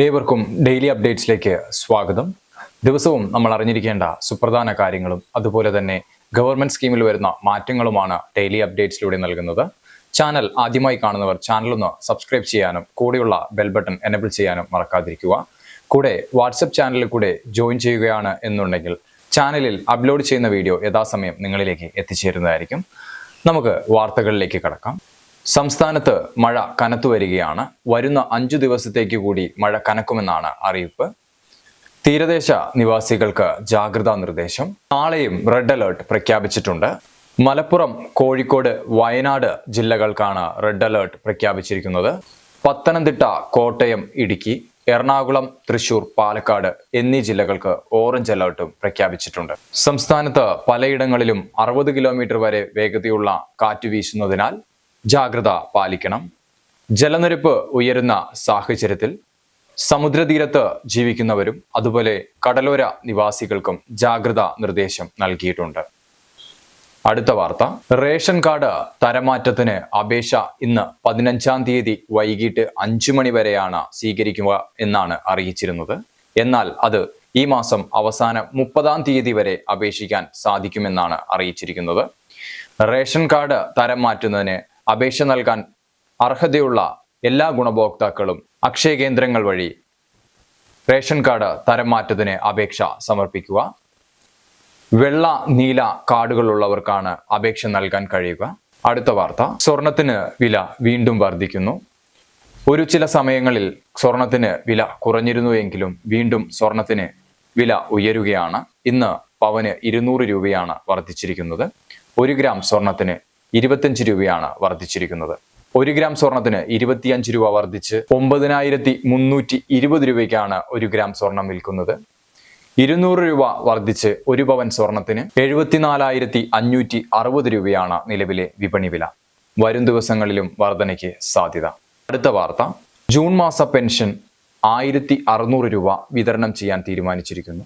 ഏവർക്കും ഡെയിലി അപ്ഡേറ്റ്സിലേക്ക് സ്വാഗതം. ദിവസവും നമ്മൾ അറിഞ്ഞിരിക്കേണ്ട സുപ്രധാന കാര്യങ്ങളും അതുപോലെ തന്നെ ഗവൺമെന്റ് സ്കീമിൽ വരുന്ന മാറ്റങ്ങളുമാണ് ഡെയിലി അപ്ഡേറ്റ്സിലൂടെ നൽകുന്നത്. ചാനൽ ആദ്യമായി കാണുന്നവർ ചാനൽ ഒന്ന് സബ്സ്ക്രൈബ് ചെയ്യാനും കൂടെയുള്ള ബെൽ ബട്ടൺ എനബിൾ ചെയ്യാനും മറക്കാതിരിക്കുക. കൂടെ വാട്സപ്പ് ചാനലിൽ കൂടെ ജോയിൻ ചെയ്യുകയാണ് എന്നുണ്ടെങ്കിൽ ചാനലിൽ അപ്ലോഡ് ചെയ്യുന്ന വീഡിയോ യഥാസമയം നിങ്ങളിലേക്ക് എത്തിച്ചേരുന്നതായിരിക്കും. നമുക്ക് വാർത്തകളിലേക്ക് കടക്കാം. സംസ്ഥാനത്ത് മഴ കനത്തു വരികയാണ്. വരുന്ന അഞ്ചു ദിവസത്തേക്ക് കൂടി മഴ കനക്കുമെന്നാണ് അറിയിപ്പ്. തീരദേശ നിവാസികൾക്ക് ജാഗ്രതാ നിർദ്ദേശം. നാളെയും റെഡ് അലേർട്ട് പ്രഖ്യാപിച്ചിട്ടുണ്ട്. മലപ്പുറം കോഴിക്കോട് വയനാട് ജില്ലകൾക്കാണ് റെഡ് അലേർട്ട് പ്രഖ്യാപിച്ചിരിക്കുന്നത്. പത്തനംതിട്ട കോട്ടയം ഇടുക്കി എറണാകുളം തൃശൂർ പാലക്കാട് എന്നീ ജില്ലകൾക്ക് ഓറഞ്ച് അലേർട്ടും പ്രഖ്യാപിച്ചിട്ടുണ്ട്. സംസ്ഥാനത്ത് പലയിടങ്ങളിലും അറുപത് കിലോമീറ്റർ വരെ വേഗതയുള്ള കാറ്റ് വീശുന്നതിനാൽ ജാഗ്രത പാലിക്കണം. ജലനിരപ്പ് ഉയരുന്ന സാഹചര്യത്തിൽ സമുദ്രതീരത്ത് ജീവിക്കുന്നവരും അതുപോലെ കടലോര നിവാസികൾക്കും ജാഗ്രത നിർദ്ദേശം നൽകിയിട്ടുണ്ട്. അടുത്ത വാർത്ത. റേഷൻ കാർഡ് തരമാറ്റത്തിന് അപേക്ഷ ഇന്ന് പതിനഞ്ചാം തീയതി വൈകിട്ട് അഞ്ചു മണി വരെയാണ് സ്വീകരിക്കുക എന്നാണ് അറിയിച്ചിരുന്നത്. എന്നാൽ അത് ഈ മാസം അവസാനം മുപ്പതാം തീയതി വരെ അപേക്ഷിക്കാൻ സാധിക്കുമെന്നാണ് അറിയിച്ചിരിക്കുന്നത്. റേഷൻ കാർഡ് തരം മാറ്റുന്നതിന് അപേക്ഷ നൽകാൻ അർഹതയുള്ള എല്ലാ ഗുണഭോക്താക്കളും അക്ഷയ കേന്ദ്രങ്ങൾ വഴി റേഷൻ കാർഡ് തരം മാറ്റത്തിന് അപേക്ഷ സമർപ്പിക്കുക. വെള്ള നീല കാർഡുകളുള്ളവർക്കാണ് അപേക്ഷ നൽകാൻ കഴിയുക. അടുത്ത വാർത്ത. സ്വർണത്തിന് വില വീണ്ടും വർദ്ധിക്കുന്നു. ഒരു ചില സമയങ്ങളിൽ സ്വർണത്തിന് വില കുറഞ്ഞിരുന്നു എങ്കിലും വീണ്ടും സ്വർണത്തിന് വില ഉയരുകയാണ്. ഇന്ന് പവന് ഇരുന്നൂറ് രൂപയാണ് വർദ്ധിച്ചിരിക്കുന്നത്. ഒരു ഗ്രാം സ്വർണത്തിന് ഇരുപത്തിയഞ്ച് രൂപയാണ് വർദ്ധിച്ചിരിക്കുന്നത്. ഒരു ഗ്രാം സ്വർണത്തിന് ഇരുപത്തിയഞ്ച് രൂപ വർദ്ധിച്ച് ഒമ്പതിനായിരത്തി മുന്നൂറ്റി ഇരുപത് രൂപയ്ക്കാണ് ഒരു ഗ്രാം സ്വർണം വിൽക്കുന്നത്. ഇരുന്നൂറ് രൂപ വർദ്ധിച്ച് ഒരു പവൻ സ്വർണത്തിന് എഴുപത്തിനാലായിരത്തി അഞ്ഞൂറ്റി അറുപത് രൂപയാണ് നിലവിലെ വിപണി വില. വരും ദിവസങ്ങളിലും വർധനയ്ക്ക് സാധ്യത. അടുത്ത വാർത്ത. ജൂൺ മാസ പെൻഷൻ ആയിരത്തി അറുന്നൂറ് രൂപ വിതരണം ചെയ്യാൻ തീരുമാനിച്ചിരിക്കുന്നു.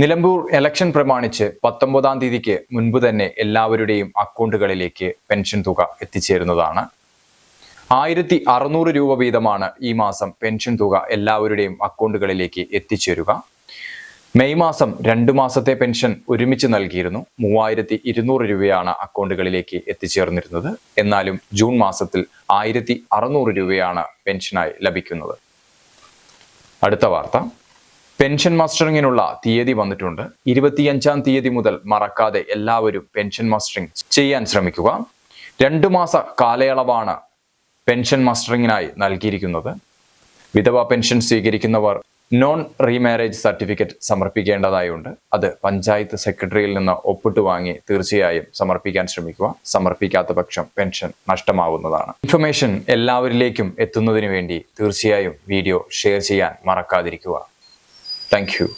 നിലമ്പൂർ ഇലക്ഷൻ പ്രമാണിച്ച് പത്തൊമ്പതാം തീയതിക്ക് മുൻപ് തന്നെ എല്ലാവരുടെയും അക്കൗണ്ടുകളിലേക്ക് പെൻഷൻ തുക എത്തിച്ചേരുന്നതാണ്. ആയിരത്തി അറുന്നൂറ് രൂപ വീതമാണ് ഈ മാസം പെൻഷൻ തുക എല്ലാവരുടെയും അക്കൗണ്ടുകളിലേക്ക് എത്തിച്ചേരുക. മെയ് മാസം രണ്ടു മാസത്തെ പെൻഷൻ ഒരുമിച്ച് നൽകിയിരുന്നു. മൂവായിരത്തി ഇരുന്നൂറ് രൂപയാണ് അക്കൗണ്ടുകളിലേക്ക് എത്തിച്ചേർന്നിരുന്നത്. എന്നാലും ജൂൺ മാസത്തിൽ ആയിരത്തി അറുന്നൂറ് രൂപയാണ് പെൻഷനായി ലഭിക്കുന്നത്. അടുത്ത വാർത്ത. പെൻഷൻ മസ്റ്ററിങ്ങിനുള്ള തീയതി വന്നിട്ടുണ്ട്. ഇരുപത്തിയഞ്ചാം തീയതി മുതൽ മറക്കാതെ എല്ലാവരും പെൻഷൻ മസ്റ്ററിംഗ് ചെയ്യാൻ ശ്രമിക്കുക. രണ്ടു മാസ കാലയളവാണ് പെൻഷൻ മസ്റ്ററിങ്ങിനായി നൽകിയിരിക്കുന്നത്. വിധവ പെൻഷൻ സ്വീകരിക്കുന്നവർ നോൺ റീമാരേജ് സർട്ടിഫിക്കറ്റ് സമർപ്പിക്കേണ്ടതായുണ്ട്. അത് പഞ്ചായത്ത് സെക്രട്ടറിയിൽ നിന്ന് ഒപ്പിട്ട് വാങ്ങി തീർച്ചയായും സമർപ്പിക്കാൻ ശ്രമിക്കുക. സമർപ്പിക്കാത്ത പക്ഷം പെൻഷൻ നഷ്ടമാവുന്നതാണ്. ഇൻഫർമേഷൻ എല്ലാവരിലേക്കും എത്തുന്നതിന് വേണ്ടി തീർച്ചയായും വീഡിയോ ഷെയർ ചെയ്യാൻ മറക്കാതിരിക്കുക. Thank you.